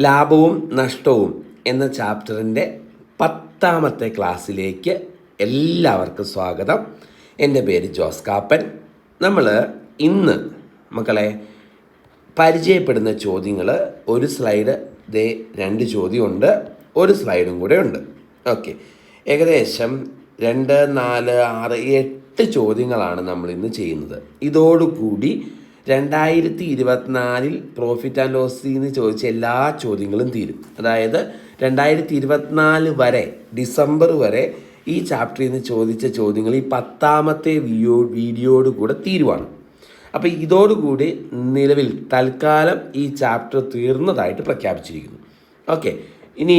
ലാഭവും നഷ്ടവും എന്ന ചാപ്റ്ററിന്റെ പത്താമത്തെ ക്ലാസ്സിലേക്ക് എല്ലാവർക്കും സ്വാഗതം. എന്റെ പേര് ജോസ് കാപ്പൻ. നമ്മൾ ഇന്ന് മക്കളെ പരിചയപ്പെടുന്ന ചോദ്യങ്ങൾ ഒരു സ്ലൈഡ് ദേ രണ്ട് ചോദ്യമുണ്ട് ഒരു സ്ലൈഡും കൂടെ ഉണ്ട്. ഓക്കെ. ഏകദേശം രണ്ട് നാല് ആറ് എട്ട് ചോദ്യങ്ങളാണ് നമ്മൾ ഇന്ന് ചെയ്യുന്നത്. ഇതോടുകൂടി രണ്ടായിരത്തി ഇരുപത്തിനാലിൽ പ്രോഫിറ്റ് ആൻഡ് ലോസിൽ നിന്ന് ചോദിച്ച എല്ലാ ചോദ്യങ്ങളും തീരും. അതായത് രണ്ടായിരത്തി ഇരുപത്തിനാല് വരെ ഡിസംബർ വരെ ഈ ചാപ്റ്ററിൽ നിന്ന് ചോദിച്ച ചോദ്യങ്ങൾ ഈ പത്താമത്തെ വീഡിയോ വീഡിയോയോട് കൂടെ തീരുവാണ്. അപ്പോൾ ഇതോടുകൂടി നിലവിൽ തൽക്കാലം ഈ ചാപ്റ്റർ തീർന്നതായിട്ട് പ്രഖ്യാപിച്ചിരിക്കുന്നു. ഓക്കെ ഇനി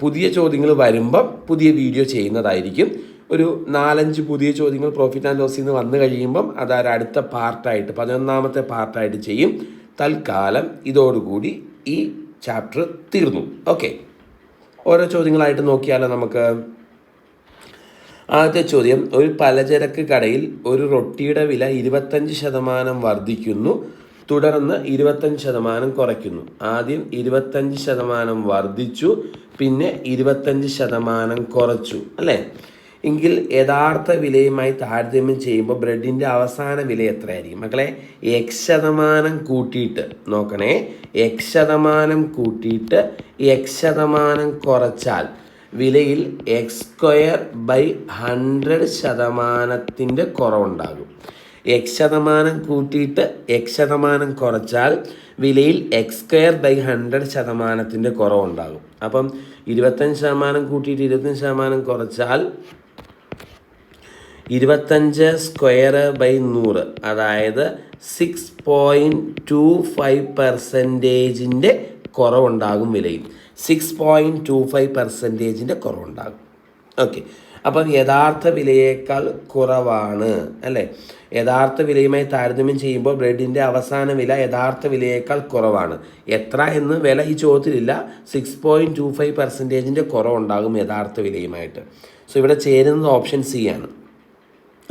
പുതിയ ചോദ്യങ്ങൾ വരുമ്പം പുതിയ വീഡിയോ ചെയ്യുന്നതായിരിക്കും. ഒരു നാലഞ്ച് പുതിയ ചോദ്യങ്ങൾ പ്രോഫിറ്റ് ആൻഡ് ലോസിൽ നിന്ന് വന്നു കഴിയുമ്പം അതായത് അടുത്ത പാർട്ടായിട്ട് പതിനൊന്നാമത്തെ പാർട്ടായിട്ട് ചെയ്യും. തൽക്കാലം ഇതോടുകൂടി ഈ ചാപ്റ്റർ തീർന്നു. ഓക്കെ ഓരോ ചോദ്യങ്ങളായിട്ട് നോക്കിയാലോ നമുക്ക്? ആദ്യത്തെ ചോദ്യം ഒരു പലചരക്ക് കടയിൽ ഒരു റൊട്ടിയുടെ വില ഇരുപത്തഞ്ച് ശതമാനം വർദ്ധിക്കുന്നു. തുടർന്ന് ഇരുപത്തഞ്ച് ശതമാനം കുറയ്ക്കുന്നു. ആദ്യം ഇരുപത്തഞ്ച് ശതമാനം വർദ്ധിച്ചു പിന്നെ ഇരുപത്തഞ്ച് ശതമാനം കുറച്ചു. അല്ലേ? എങ്കിൽ യഥാർത്ഥ വിലയുമായി താരതമ്യം ചെയ്യുമ്പോൾ ബ്രെഡിന്റെ അവസാന വില എത്രയായിരിക്കും? മക്കളെ എക്സ് ശതമാനം കൂട്ടിയിട്ട് നോക്കണേ. എക്സ് ശതമാനം കൂട്ടിയിട്ട് എക്സ് ശതമാനം കുറച്ചാൽ വിലയിൽ എക്സ് സ്ക്വയർ ബൈ ഹൺഡ്രഡ് ശതമാനത്തിന്റെ കുറവുണ്ടാകും. എക്സ് ശതമാനം കൂട്ടിയിട്ട് എക്സ് ശതമാനം കുറച്ചാൽ വിലയിൽ എക്സ് സ്ക്വയർ ബൈ ഹൺഡ്രഡ് ശതമാനത്തിന്റെ കുറവുണ്ടാകും. അപ്പം ഇരുപത്തഞ്ച് ശതമാനം കൂട്ടിയിട്ട് ഇരുപത്തഞ്ച് ശതമാനം കുറച്ചാൽ ഇരുപത്തഞ്ച് സ്ക്വയർ ബൈ നൂറ്. അതായത് സിക്സ് പോയിന്റ് ടു ഫൈവ് പെർസെന്റേജിന്റെ കുറവുണ്ടാകും വിലയിൽ. സിക്സ് പോയിന്റ് ടു ഫൈവ് പെർസെന്റേജിന്റെ കുറവുണ്ടാകും. ഓക്കെ അപ്പം യഥാർത്ഥ വിലയേക്കാൾ കുറവാണ് അല്ലേ? യഥാർത്ഥ വിലയുമായി താരതമ്യം ചെയ്യുമ്പോൾ ബ്രെഡിന്റെ അവസാന വില യഥാർത്ഥ വിലയേക്കാൾ കുറവാണ്. എത്ര എന്ന് വില ഈ ചോദ്യത്തിലില്ല. സിക്സ് പോയിന്റ് ടു ഫൈവ് പെർസെന്റേജിന്റെ കുറവുണ്ടാകും യഥാർത്ഥ വിലയുമായിട്ട്. സോ ഇവിടെ ചേരുന്നത് ഓപ്ഷൻ സി ആണ്.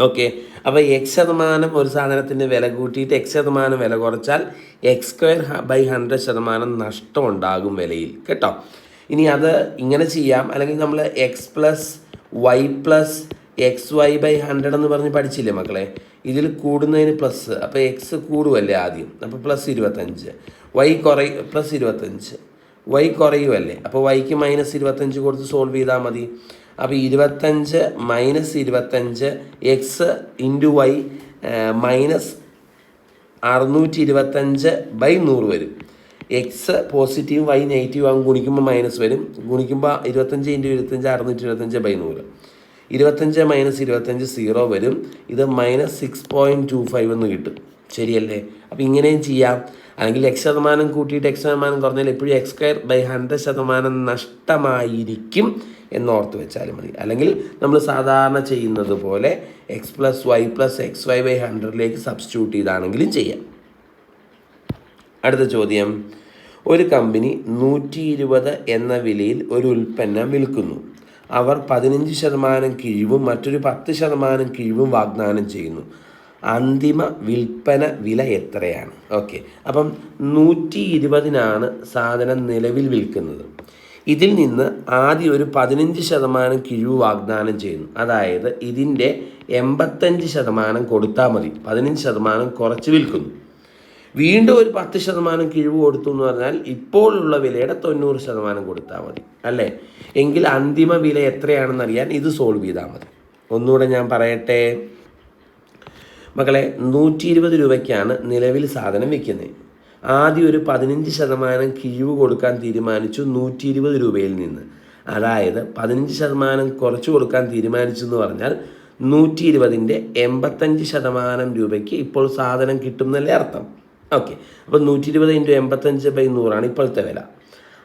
ഓക്കെ. അപ്പോൾ എക്സ് ശതമാനം ഒരു സാധനത്തിന്റെ വില കൂട്ടിയിട്ട് എക്സ് ശതമാനം വില കുറച്ചാൽ എക്സ് സ്ക്വയർ ബൈ ഹൺഡ്രഡ് ശതമാനം നഷ്ടം ഉണ്ടാകും വിലയിൽ. കേട്ടോ? ഇനി അത് ഇങ്ങനെ ചെയ്യാം. അല്ലെങ്കിൽ നമ്മൾ X plus Y plus X Y by hundred എന്ന് പറഞ്ഞ് പഠിച്ചില്ലേ മക്കളെ? ഇതിൽ കൂടുന്നതിന് പ്ലസ് അപ്പോൾ എക്സ് കൂടുമല്ലേ ആദ്യം? അപ്പോൾ പ്ലസ് ഇരുപത്തഞ്ച്. വൈ കുറയും പ്ലസ് ഇരുപത്തഞ്ച്. വൈ കുറയുമല്ലേ അപ്പോൾ വൈക്ക് മൈനസ് ഇരുപത്തഞ്ച് കൊടുത്ത് സോൾവ് ചെയ്താൽ മതി. അപ്പോൾ ഇരുപത്തഞ്ച് മൈനസ് ഇരുപത്തഞ്ച് എക്സ് ഇന്റു വൈ മൈനസ് അറുന്നൂറ്റി ഇരുപത്തഞ്ച് ബൈ നൂറ് വരും. എക്സ് പോസിറ്റീവ് വൈ നെഗറ്റീവ് ആകും. ഗുണിക്കുമ്പോൾ മൈനസ് വരും. ഗുണിക്കുമ്പോൾ ഇരുപത്തഞ്ച് ഇന്റു ഇരുപത്തഞ്ച് അറുന്നൂറ്റി ഇരുപത്തഞ്ച് ബൈ നൂറ്. ഇരുപത്തഞ്ച് മൈനസ് ഇരുപത്തഞ്ച് സീറോ വരും. ഇത് minus six point two five എന്ന് കിട്ടും. ശരിയല്ലേ? അപ്പോൾ ഇങ്ങനെയും ചെയ്യാം. അല്ലെങ്കിൽ എക്സ് ശതമാനം കൂട്ടിയിട്ട് എക്സ് ശതമാനം കുറഞ്ഞാൽ എപ്പോഴും എക്സ് സ്ക്വയർ ബൈ ഹൺഡ്രഡ് ശതമാനം നഷ്ടമായിരിക്കും എന്നോർത്ത് വെച്ചാലും മതി. അല്ലെങ്കിൽ നമ്മൾ സാധാരണ ചെയ്യുന്നത് പോലെ X plus Y plus X Y by ഹൺഡ്രഡിലേക്ക് substitute ചെയ്താണെങ്കിലും ചെയ്യാം. അടുത്ത ചോദ്യം. ഒരു കമ്പനി നൂറ്റി ഇരുപത് എന്ന വിലയിൽ ഒരു ഉൽപ്പന്നം വിൽക്കുന്നു. അവർ പതിനഞ്ച് ശതമാനം കിഴിവും മറ്റൊരു പത്ത് ശതമാനം കിഴിവും വാഗ്ദാനം ചെയ്യുന്നു. അന്തിമ വിൽപ്പന വില എത്രയാണ്? ഓക്കെ. അപ്പം നൂറ്റി ഇരുപതിനാണ് സാധനം നിലവിൽ വിൽക്കുന്നത്. ഇതിൽ നിന്ന് ആദ്യം ഒരു പതിനഞ്ച് ശതമാനം കിഴിവ് വാഗ്ദാനം ചെയ്യുന്നു. അതായത് ഇതിന്റെ എൺപത്തഞ്ച് ശതമാനം കൊടുത്താൽ മതി. പതിനഞ്ച് ശതമാനം കുറച്ച് വിൽക്കുന്നു. വീണ്ടും ഒരു പത്ത് ശതമാനം കിഴിവ് കൊടുത്തു എന്ന് പറഞ്ഞാൽ ഇപ്പോഴുള്ള വിലയുടെ തൊണ്ണൂറ് ശതമാനം കൊടുത്താൽ മതി. അല്ലേ? എങ്കിൽ അന്തിമ വില എത്രയാണെന്നറിയാൻ ഇത് സോൾവ് ചെയ്താൽ മതി. ഒന്നുകൂടെ ഞാൻ പറയട്ടെ. മക്കളെ നൂറ്റി ഇരുപത് രൂപയ്ക്കാണ് നിലവിൽ സാധനം വിൽക്കുന്നത്. ആദ്യം ഒരു പതിനഞ്ച് ശതമാനം കിഴിവ് കൊടുക്കാൻ തീരുമാനിച്ചു നൂറ്റി ഇരുപത് രൂപയിൽ നിന്ന്. അതായത് പതിനഞ്ച് ശതമാനം കുറച്ച് കൊടുക്കാൻ തീരുമാനിച്ചു എന്ന് പറഞ്ഞാൽ നൂറ്റി ഇരുപതിന്റെ എൺപത്തഞ്ച് ശതമാനം രൂപയ്ക്ക് ഇപ്പോൾ സാധനം കിട്ടും എന്നല്ലേ അർത്ഥം. ഓക്കെ. അപ്പോൾ നൂറ്റി ഇരുപത് ഇന്റു എൺപത്തഞ്ച് ബൈ നൂറാണ് ഇപ്പോഴത്തെ വില.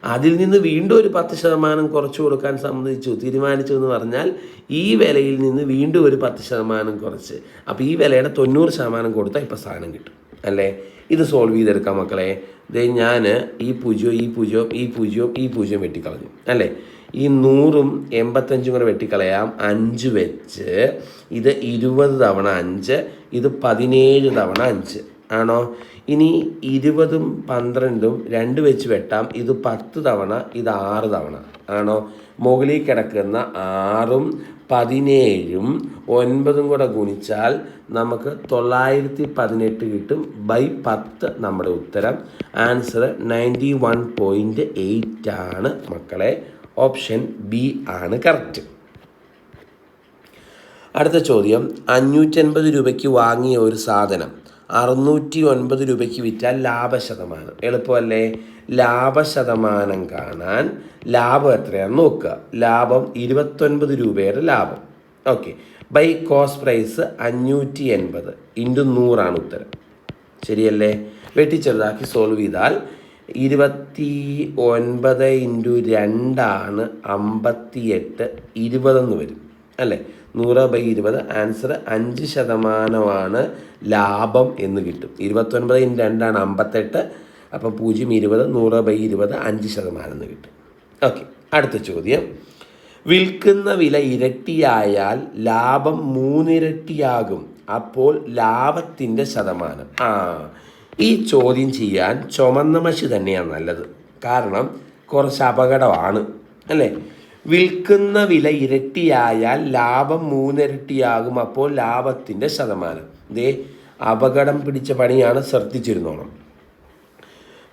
അതിൽ നിന്ന് വീണ്ടും ഒരു പത്ത് ശതമാനം കുറച്ച് കൊടുക്കാൻ സംബന്ധിച്ചു തീരുമാനിച്ചു എന്ന് പറഞ്ഞാൽ ഈ വിലയിൽ നിന്ന് വീണ്ടും ഒരു പത്ത് ശതമാനം കുറച്ച്. അപ്പോൾ ഈ വിലയുടെ തൊണ്ണൂറ് ശതമാനം കൊടുത്താൽ ഇപ്പോൾ സാധനം കിട്ടും. അല്ലേ? ഇത് സോൾവ് ചെയ്തെടുക്കാം മക്കളെ. ഇത് ഞാൻ ഈ പൂജ്യവും ഈ പൂജ്യവും ഈ പൂജ്യവും ഈ പൂജ്യവും വെട്ടിക്കളഞ്ഞു. അല്ലേ? ഈ നൂറും എൺപത്തഞ്ചും കൂടെ വെട്ടിക്കളയാം. അഞ്ച് വെച്ച് ഇത് ഇരുപത് തവണ അഞ്ച് ഇത് പതിനേഴ് തവണ അഞ്ച്. ആണോ? ഇനി ഇരുപതും പന്ത്രണ്ടും രണ്ട് വെച്ച് വെട്ടാം. ഇത് പത്ത് തവണ ഇത് ആറ് തവണ. ആണോ? മുകളിൽ കിടക്കുന്ന ആറും പതിനേഴും ഒൻപതും കൂടെ ഗുണിച്ചാൽ നമുക്ക് തൊള്ളായിരത്തി പതിനെട്ട് കിട്ടും ബൈ പത്ത് നമ്മുടെ ഉത്തരം. Answer ninety one point eight ആണ് മക്കളെ. ഓപ്ഷൻ ബി ആണ് കറക്റ്റ്. അടുത്ത ചോദ്യം. അഞ്ഞൂറ്റൻപത് രൂപയ്ക്ക് വാങ്ങിയ ഒരു സാധനം അറുന്നൂറ്റി ഒൻപത് രൂപയ്ക്ക് വിറ്റാൽ ലാഭശതമാനം. എളുപ്പമല്ലേ? ലാഭശതമാനം കാണാൻ ലാഭം എത്രയാണെന്ന് നോക്കുക. ലാഭം ഇരുപത്തൊൻപത് രൂപയുടെ ലാഭം. ഓക്കെ. ബൈ കോസ്റ്റ് പ്രൈസ് അഞ്ഞൂറ്റി എൺപത് ഇന്റു നൂറാണ് ഉത്തരം. ശരിയല്ലേ? വെട്ടിച്ചെറുതാക്കി സോൾവ് ചെയ്താൽ ഇരുപത്തി ഒൻപത് ഇന്റു രണ്ടാണ് അമ്പത്തി എട്ട് ഇരുപതെന്ന് വരും. അല്ലേ? നൂറ് ബൈ ഇരുപത് ആൻസർ അഞ്ച് ശതമാനമാണ് ലാഭം എന്ന് കിട്ടും. ഇരുപത്തൊൻപത് ഇൻ രണ്ടാണ് അമ്പത്തെട്ട്. അപ്പം പൂജ്യം ഇരുപത് നൂറ് ബൈ ഇരുപത് അഞ്ച് ശതമാനം എന്ന് കിട്ടും. ഓക്കെ അടുത്ത ചോദ്യം. വിൽക്കുന്ന വില ഇരട്ടിയായാൽ ലാഭം മൂന്നിരട്ടിയാകും. അപ്പോൾ ലാഭത്തിന്റെ ശതമാനം. ആ ഈ ചോദ്യം ചെയ്യാൻ ചുമന്ന മഷി തന്നെയാണ് നല്ലത്. കാരണം കുറച്ച് അപകടമാണ്. അല്ലേ? വിൽക്കുന്ന വില ഇരട്ടിയായാൽ ലാഭം മൂന്നിരട്ടിയാകും അപ്പോൾ ലാഭത്തിന്റെ ശതമാനം. ഇതേ അപകടം പിടിച്ച പണിയാണ് ശ്രദ്ധിച്ചിരുന്നോണം.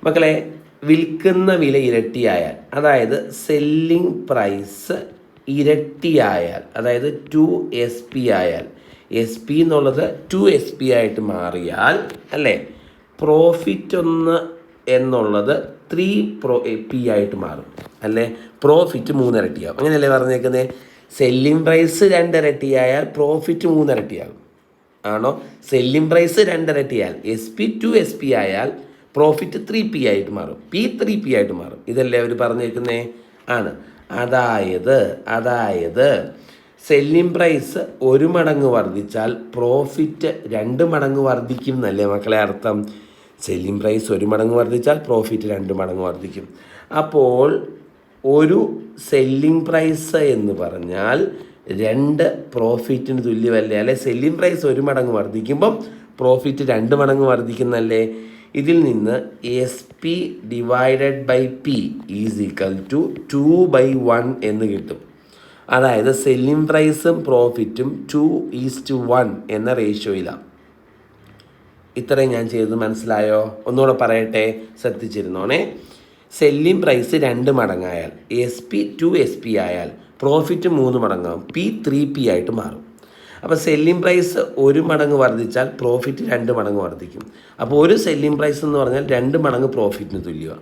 മക്കളെ വിൽക്കുന്ന വില ഇരട്ടിയായാൽ അതായത് സെല്ലിംഗ് പ്രൈസ് ഇരട്ടിയായാൽ അതായത് ടു എസ് പി ആയാൽ എസ് പി എന്നുള്ളത് ടു എസ് പി ആയിട്ട് മാറിയാൽ അല്ലേ? പ്രോഫിറ്റ് ഒന്ന് എന്നുള്ളത് ത്രീ പ്രോ പി ആയിട്ട് മാറും. അല്ലേ? പ്രോഫിറ്റ് മൂന്നിരട്ടിയാകും അങ്ങനെയല്ലേ പറഞ്ഞേക്കുന്നത് സെല്ലിംഗ് പ്രൈസ് രണ്ടിരട്ടിയായാൽ പ്രോഫിറ്റ് മൂന്നിരട്ടിയാകും. ആണോ? Selling price രണ്ടിരട്ടിയാൽ S P two S P ആയാൽ പ്രോഫിറ്റ് ത്രീ പി ആയിട്ട് മാറും. പി ത്രീ പി ആയിട്ട് മാറും. ഇതല്ലേ അവർ പറഞ്ഞേക്കുന്നേ? ആണ്. അതായത് അതായത് സെല്ലിംഗ് പ്രൈസ് ഒരു മടങ്ങ് വർദ്ധിച്ചാൽ പ്രോഫിറ്റ് രണ്ട് മടങ്ങ് വർദ്ധിക്കും എന്നല്ലേ മക്കളെ അർത്ഥം? സെല്ലിംഗ് പ്രൈസ് ഒരു മടങ്ങ് വർദ്ധിച്ചാൽ പ്രോഫിറ്റ് രണ്ട് മടങ്ങ് വർദ്ധിക്കും. അപ്പോൾ ഒരു സെല്ലിംഗ് പ്രൈസ് എന്ന് പറഞ്ഞാൽ രണ്ട് പ്രോഫിറ്റിന് തുല്യമല്ലേ? അല്ലെ സെല്ലിംഗ് പ്രൈസ് ഒരു മടങ്ങ് വർദ്ധിക്കുമ്പം പ്രോഫിറ്റ് രണ്ട് മടങ്ങ് വർദ്ധിക്കുന്നല്ലേ? ഇതിൽ നിന്ന് S P divided by P is equal to two by one എന്ന് കിട്ടും. അതായത് സെല്ലിംഗ് പ്രൈസും പ്രോഫിറ്റും ടു ഈസ് ടു വൺ എന്ന റേഷ്യോയിലാണ് ഇത്രയും ഞാൻ ചെയ്തത് മനസ്സിലായോ? ഒന്നുകൂടെ പറയട്ടെ? ശ്രദ്ധിച്ചിരുന്നോണേ. സെല്ലിംഗ് പ്രൈസ് രണ്ട് മടങ്ങായാൽ S P two S P ആയാൽ പ്രോഫിറ്റ് മൂന്ന് മടങ്ങാവും പി ത്രീ പി ആയിട്ട് മാറും. അപ്പോൾ സെല്ലിംഗ് പ്രൈസ് ഒരു മടങ്ങ് വർദ്ധിച്ചാൽ പ്രോഫിറ്റ് രണ്ട് മടങ്ങ് വർദ്ധിക്കും. അപ്പോൾ ഒരു സെല്ലിംഗ് പ്രൈസ് എന്ന് പറഞ്ഞാൽ രണ്ട് മടങ്ങ് പ്രോഫിറ്റിന് തുല്യമാണ്.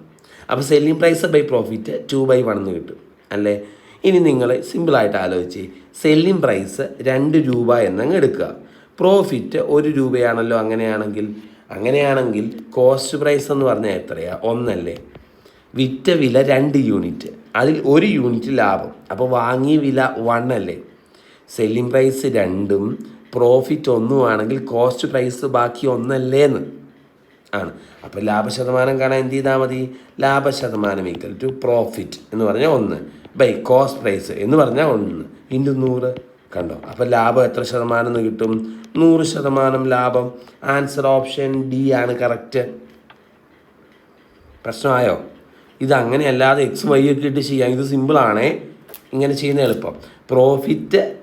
അപ്പോൾ selling price by profit two by one എന്ന് കിട്ടും അല്ലേ? ഇനി നിങ്ങൾ സിമ്പിളായിട്ട് ആലോചിച്ച് സെല്ലിംഗ് പ്രൈസ് രണ്ട് രൂപ എന്നങ്ങ് എടുക്കുക. പ്രോഫിറ്റ് ഒരു രൂപയാണല്ലോ അങ്ങനെയാണെങ്കിൽ. അങ്ങനെയാണെങ്കിൽ കോസ്റ്റ് പ്രൈസ് എന്ന് പറഞ്ഞാൽ എത്രയാണ് ഒന്നല്ലേ. വിറ്റ വില രണ്ട് യൂണിറ്റ് അതിൽ ഒരു യൂണിറ്റ് ലാഭം. അപ്പോൾ വാങ്ങിയ വില വൺ അല്ലേ. സെല്ലിംഗ് പ്രൈസ് രണ്ടും പ്രോഫിറ്റ് ഒന്നും ആണെങ്കിൽ കോസ്റ്റ് പ്രൈസ് ബാക്കി ഒന്നല്ലേന്ന് ആണ്. അപ്പോൾ ലാഭശതമാനം കാണാൻ എന്ത് ചെയ്താൽ മതി? ലാഭശതമാനം ഈക്വൽ ടു പ്രോഫിറ്റ് എന്ന് പറഞ്ഞാൽ ഒന്ന്. ബൈ കോസ്റ്റ് പ്രൈസ് എന്ന് പറഞ്ഞാൽ ഒന്ന്. ഇന്റു നൂറ്. കണ്ടോ? അപ്പോൾ ലാഭം എത്ര ശതമാനം എന്ന് കിട്ടും? നൂറ് ശതമാനം ലാഭം. ആൻസർ ഓപ്ഷൻ ഡി ആണ് കറക്റ്റ് പ്രശ്നമായോ? ഇത് അങ്ങനെയല്ലാതെ എക്സ് വൈ ഒക്കെ ഇട്ട് ചെയ്യാം. ഇത് സിമ്പിളാണേ ഇങ്ങനെ ചെയ്യുന്ന എളുപ്പം. പ്രോഫിറ്റ്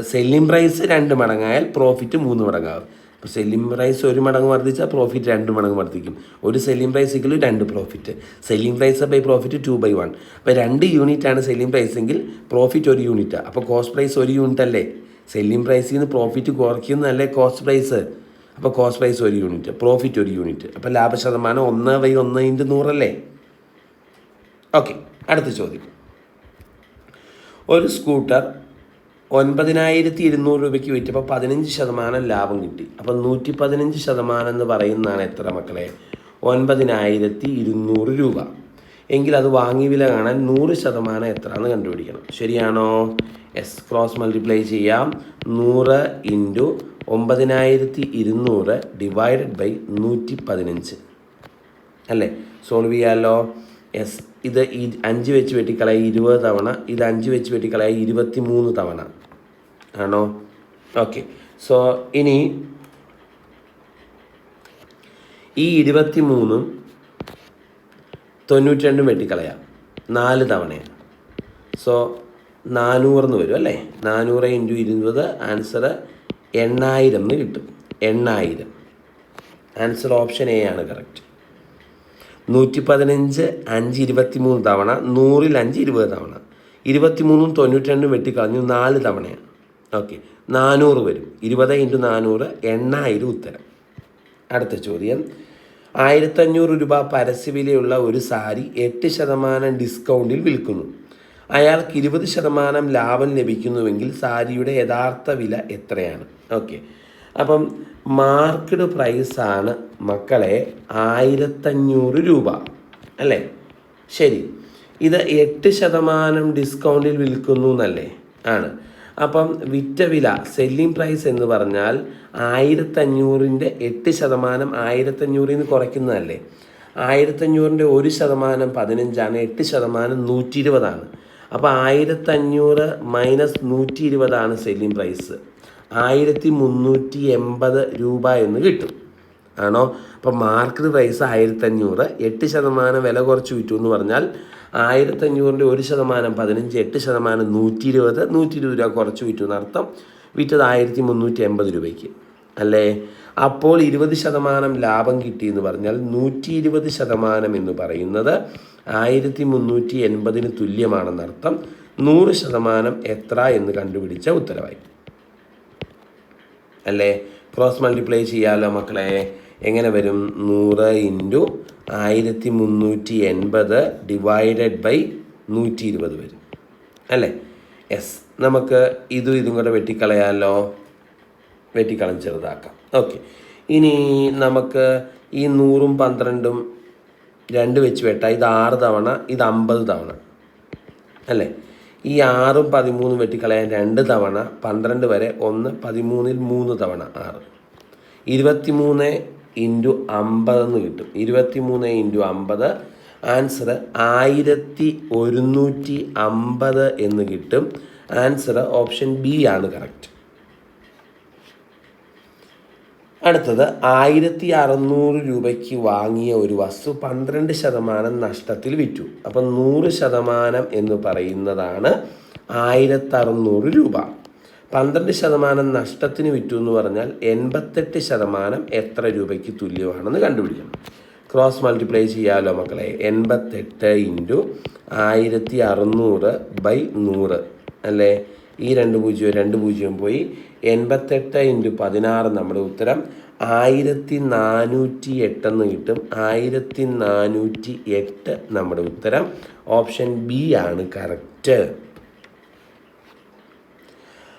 സെല്ലിംഗ് പ്രൈസ് രണ്ട് മടങ്ങായാൽ പ്രോഫിറ്റ് മൂന്ന് മടങ്ങാവും. ഇപ്പോൾ സെല്ലിംഗ് പ്രൈസ് ഒരു മടങ്ങ് വർദ്ധിച്ചാൽ പ്രോഫിറ്റ് രണ്ട് മടങ്ങ് വർദ്ധിക്കും. ഒരു സെല്ലിംഗ് പ്രൈസ് എങ്കിൽ രണ്ട് profit selling price by profit two by one അപ്പോൾ രണ്ട് യൂണിറ്റ് ആണ് സെല്ലിംഗ് പ്രൈസ് എങ്കിൽ പ്രോഫിറ്റ് ഒരു യൂണിറ്റാണ് അപ്പോൾ കോസ്റ്റ് പ്രൈസ് ഒരു യൂണിറ്റ് അല്ലേ? സെല്ലിംഗ് പ്രൈസിൽ നിന്ന് പ്രോഫിറ്റ് കുറയ്ക്കുന്നതല്ലേ കോസ്റ്റ് പ്രൈസ് അപ്പോൾ കോസ്റ്റ് പ്രൈസ് ഒരു യൂണിറ്റ് പ്രോഫിറ്റ് ഒരു യൂണിറ്റ് അപ്പോൾ ലാഭശതമാനം ഒന്ന് ബൈ ഒന്ന് ഇന്റു നൂറല്ലേ ഓക്കെ അടുത്ത ചോദ്യം. ഒരു സ്കൂട്ടർ ഒൻപതിനായിരത്തി ഇരുന്നൂറ് രൂപയ്ക്ക് വിറ്റപ്പോൾ പതിനഞ്ച് ശതമാനം ലാഭം കിട്ടി. അപ്പം നൂറ്റി പതിനഞ്ച് ശതമാനം എന്ന് പറയുന്നതാണ് എത്ര മക്കളെ? ഒൻപതിനായിരത്തി ഇരുന്നൂറ് രൂപ. എങ്കിൽ അത് വാങ്ങി വില കാണാൻ നൂറ് ശതമാനം എത്രയാണെന്ന് കണ്ടുപിടിക്കണം. ശരിയാണോ? എസ് ക്രോസ് മൾട്ടിപ്ലൈ ചെയ്യാം. നൂറ് ഇന്റു ഒമ്പതിനായിരത്തി ഇരുന്നൂറ് ഡിവൈഡഡ് ബൈ നൂറ്റി പതിനഞ്ച് അല്ലേ? സോൾവ് ചെയ്യാമല്ലോ എസ്. ഇത് ഈ അഞ്ച് വെച്ച് വെട്ടിക്കളയ ഇരുപത് തവണ ഇത് അഞ്ച് വെച്ച് വെട്ടിക്കളയ ഇരുപത്തി മൂന്ന് തവണ. ആണോ? ഓക്കെ. സോ ഇനി ഈ ഇരുപത്തി മൂന്നും തൊണ്ണൂറ്റി രണ്ടും വെട്ടിക്കളയാം. നാല് തവണയാണ്. സോ നാനൂറെന്ന് വരും അല്ലേ? നാനൂറ് ഇന്റു ഇരുപത് ആൻസർ എണ്ണായിരം എന്ന് കിട്ടും. എണ്ണായിരം. ആൻസർ ഓപ്ഷൻ എ ആണ് കറക്റ്റ്. നൂറ്റി പതിനഞ്ച് അഞ്ച് ഇരുപത്തി മൂന്ന് തവണ നൂറിൽ അഞ്ച് ഇരുപത് തവണ. ഇരുപത്തി മൂന്നും തൊണ്ണൂറ്റി രണ്ടും വെട്ടിക്കളഞ്ഞു നാല് തവണയാണ്. ഓക്കെ. നാനൂറ് വരും. ഇരുപത് ഇന്റു നാനൂറ് എണ്ണായിരം ഉത്തരം. അടുത്ത ചോദ്യം. ആയിരത്തഞ്ഞൂറ് രൂപ പരസ്യവിലയുള്ള ഒരു സാരി എട്ട് ശതമാനം ഡിസ്കൗണ്ടിൽ വിൽക്കുന്നു. അയാൾക്ക് ഇരുപത് ശതമാനം ലാഭം ലഭിക്കുന്നുവെങ്കിൽ സാരിയുടെ യഥാർത്ഥ വില എത്രയാണ്? ഓക്കെ. അപ്പം മാർക്കഡ് പ്രൈസാണ് മക്കളെ ആയിരത്തഞ്ഞൂറ് രൂപ. അല്ലേ? ശരി. ഇത് എട്ട് ശതമാനം ഡിസ്കൗണ്ടിൽ വിൽക്കുന്നു എന്നല്ലേ? ആണ്. അപ്പം വിറ്റ വില സെല്ലിംഗ് പ്രൈസ് എന്ന് പറഞ്ഞാൽ ആയിരത്തഞ്ഞൂറിന്റെ എട്ട് ശതമാനം ആയിരത്തഞ്ഞൂറിൽ നിന്ന് കുറയ്ക്കുന്നതല്ലേ? ആയിരത്തഞ്ഞൂറിന്റെ ഒരു ശതമാനം പതിനഞ്ചാണ് എട്ട് ശതമാനം നൂറ്റി ഇരുപതാണ് അപ്പോൾ ആയിരത്തഞ്ഞൂറ് മൈനസ് നൂറ്റി ഇരുപതാണ് സെല്ലിംഗ് പ്രൈസ്. ആയിരത്തി മുന്നൂറ്റി എൺപത് രൂപ എന്ന് കിട്ടും. ആണോ? അപ്പോൾ മാർക്കറ്റ് പ്രൈസ് ആയിരത്തഞ്ഞൂറ് എട്ട് ശതമാനം വില കുറച്ച് വിറ്റു എന്ന് പറഞ്ഞാൽ ആയിരത്തഞ്ഞൂറിന്റെ ഒരു ശതമാനം പതിനഞ്ച് എട്ട് ശതമാനം നൂറ്റി ഇരുപത് നൂറ്റി ഇരുപത് രൂപ കുറച്ച് വിറ്റു എന്നർത്ഥം വിറ്റത് ആയിരത്തി മുന്നൂറ്റി എൺപത് രൂപയ്ക്ക്. അല്ലേ? അപ്പോൾ ഇരുപത് ശതമാനം ലാഭം കിട്ടി എന്ന് പറഞ്ഞാൽ നൂറ്റി ഇരുപത് ശതമാനം എന്ന് പറയുന്നത് ആയിരത്തി മുന്നൂറ്റി എൺപതിന് തുല്യമാണെന്നർത്ഥം നൂറ് ശതമാനം എത്ര എന്ന് കണ്ടുപിടിച്ച ഉത്തരവായി. അല്ലേ? ക്രോസ് മൾട്ടിപ്ലൈ ചെയ്യാമല്ലോ മക്കളെ? എങ്ങനെ വരും? നൂറ് ഇന്റു ആയിരത്തി മുന്നൂറ്റി എൺപത് ഡിവൈഡഡ് ബൈ നൂറ്റി ഇരുപത് വരും. അല്ലേ? എസ് നമുക്ക് ഇതും ഇതും കൂടെ വെട്ടിക്കളയാമല്ലോ വെട്ടിക്കളം ചെറുതാക്കാം. ഓക്കെ ഇനി നമുക്ക് ഈ നൂറും പന്ത്രണ്ടും രണ്ട് വെച്ച് വെട്ടാം. ഇത് ആറ് തവണ ഇത് അമ്പത് തവണ. അല്ലേ? ഈ ആറും പതിമൂന്നും വെട്ടിക്കളയാൻ രണ്ട് തവണ പന്ത്രണ്ട് വരെ ഒന്ന് പതിമൂന്നിൽ മൂന്ന് തവണ ആറ്. ഇരുപത്തി മൂന്ന് ഇന്റു അമ്പതെന്ന് കിട്ടും. ഇരുപത്തി മൂന്ന് ഇന്റു അമ്പത് ആൻസർ ആയിരത്തി ഒരുന്നൂറ്റി അമ്പത് എന്ന് കിട്ടും. ആൻസർ ഓപ്ഷൻ ബി ആണ് കറക്റ്റ്. അടുത്തത് ആയിരത്തി അറുന്നൂറ് രൂപയ്ക്ക് വാങ്ങിയ ഒരു വസ്തു പന്ത്രണ്ട് ശതമാനം നഷ്ടത്തിൽ വിറ്റു. അപ്പം നൂറ് ശതമാനം എന്ന് പറയുന്നതാണ് ആയിരത്തി അറുന്നൂറ് രൂപ. പന്ത്രണ്ട് ശതമാനം നഷ്ടത്തിന് വിറ്റു എന്ന് പറഞ്ഞാൽ എൺപത്തെട്ട് ശതമാനം എത്ര രൂപയ്ക്ക് തുല്യമാണെന്ന് കണ്ടുപിടിക്കണം. ക്രോസ് മൾട്ടിപ്ലൈ ചെയ്യാമല്ലോ മക്കളെ. എൺപത്തെട്ട് ഇന്റു ആയിരത്തി അറുന്നൂറ് ബൈ നൂറ് അല്ലേ? ഈ രണ്ട് പൂജ്യവും രണ്ട് പൂജ്യവും പോയി. എൺപത്തെട്ട് ഇന്റു പതിനാറ് നമ്മുടെ ഉത്തരം. ആയിരത്തി നാനൂറ്റി എട്ടെന്ന് കിട്ടും. ആയിരത്തി നാനൂറ്റി എട്ട് നമ്മുടെ ഉത്തരം. ഓപ്ഷൻ ബി ആണ് കറക്റ്റ്.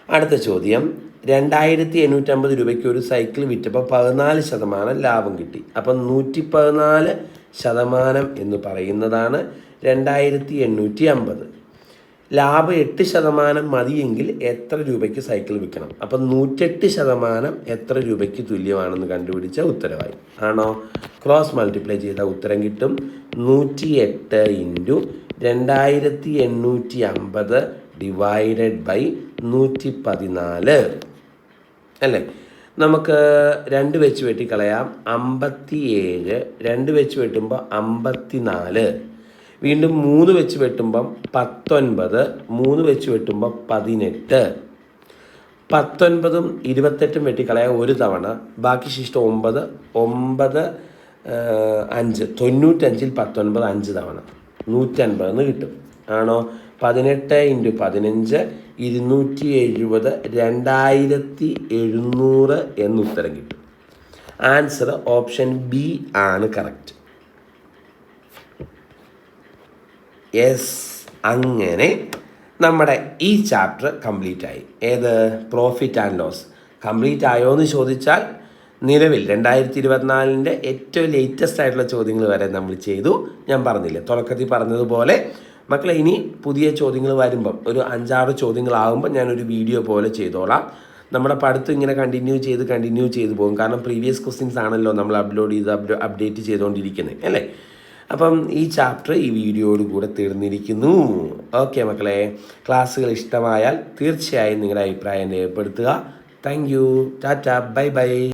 അടുത്ത ചോദ്യം. രണ്ടായിരത്തി എണ്ണൂറ്റമ്പത് രൂപയ്ക്ക് ഒരു സൈക്കിൾ വിറ്റപ്പോൾ പതിനാല് ശതമാനം ലാഭം കിട്ടി. അപ്പം നൂറ്റി പതിനാല് ശതമാനം എന്ന് പറയുന്നതാണ് രണ്ടായിരത്തി എണ്ണൂറ്റി അമ്പത് ലാഭം എട്ട് ശതമാനം മതിയെങ്കിൽ എത്ര രൂപയ്ക്ക് സൈക്കിൾ വിൽക്കണം? അപ്പം നൂറ്റെട്ട് ശതമാനം എത്ര രൂപയ്ക്ക് തുല്യമാണെന്ന് കണ്ടുപിടിച്ച ഉത്തരവായി. ആണോ? ക്രോസ് മൾട്ടിപ്ലൈ ചെയ്ത ഉത്തരം കിട്ടും. നൂറ്റി എട്ട് ഇന്റു രണ്ടായിരത്തി എണ്ണൂറ്റി അമ്പത് ഡിവൈഡഡ് ബൈ നൂറ്റി പതിനാല് അല്ലേ? നമുക്ക് രണ്ട് വെച്ച് വെട്ടിക്കളയാം. അമ്പത്തി ഏഴ് രണ്ട് വെച്ച് വെട്ടുമ്പോൾ അമ്പത്തി നാല് വീണ്ടും മൂന്ന് വെച്ച് വെട്ടുമ്പം പത്തൊൻപത് മൂന്ന് വെച്ച് വെട്ടുമ്പോൾ പതിനെട്ട്. പത്തൊൻപതും ഇരുപത്തെട്ടും വെട്ടിക്കളയ ഒരു തവണ ബാക്കി ശിഷ്ടം ഒമ്പത് ഒമ്പത് അഞ്ച്. തൊണ്ണൂറ്റഞ്ചിൽ പത്തൊൻപത് അഞ്ച് തവണ. നൂറ്റൻപത് എന്ന് കിട്ടും. ആണോ? പതിനെട്ട് ഇന്റു പതിനഞ്ച് ഇരുന്നൂറ്റി എഴുപത് രണ്ടായിരത്തി എഴുന്നൂറ് എന്ന് ഉത്തരം കിട്ടും. ആൻസർ ഓപ്ഷൻ ബി ആണ് കറക്റ്റ്. യെസ്. അങ്ങനെ നമ്മുടെ ഈ ചാപ്റ്റർ കംപ്ലീറ്റ് ആയി. ഏത്? പ്രോഫിറ്റ് ആൻഡ് ലോസ് കംപ്ലീറ്റ് ആയോ എന്ന് ചോദിച്ചാൽ നിലവിൽ രണ്ടായിരത്തി ഇരുപത്തിനാലിന്റെ ഏറ്റവും ലേറ്റസ്റ്റ് ആയിട്ടുള്ള ചോദ്യങ്ങൾ വരെ നമ്മൾ ചെയ്തു. ഞാൻ പറഞ്ഞില്ല തുടക്കത്തിൽ പറഞ്ഞതുപോലെ. മക്കളെ ഇനി പുതിയ ചോദ്യങ്ങൾ വരുമ്പം ഒരു അഞ്ചാറ് ചോദ്യങ്ങളാകുമ്പോൾ ഞാനൊരു വീഡിയോ പോലെ ചെയ്തോളാം. നമ്മുടെ പഠിത്തം ഇങ്ങനെ കണ്ടിന്യൂ ചെയ്ത് കണ്ടിന്യൂ ചെയ്ത് പോകും. കാരണം പ്രീവിയസ് ക്വസ്റ്റ്യൻസ് ആണല്ലോ നമ്മൾ അപ്ലോഡ് ചെയ്ത് അപ്ഡേറ്റ് ചെയ്തുകൊണ്ടിരിക്കുന്നത് അല്ലേ? അപ്പം ഈ ചാപ്റ്റർ ഈ വീഡിയോയോട് കൂടെ തീർന്നിരിക്കുന്നു. ഓക്കെ മക്കളെ ക്ലാസ്സുകൾ ഇഷ്ടമായാൽ തീർച്ചയായും നിങ്ങളുടെ അഭിപ്രായം രേഖപ്പെടുത്തുക. Thank you. Tata. Bye bye.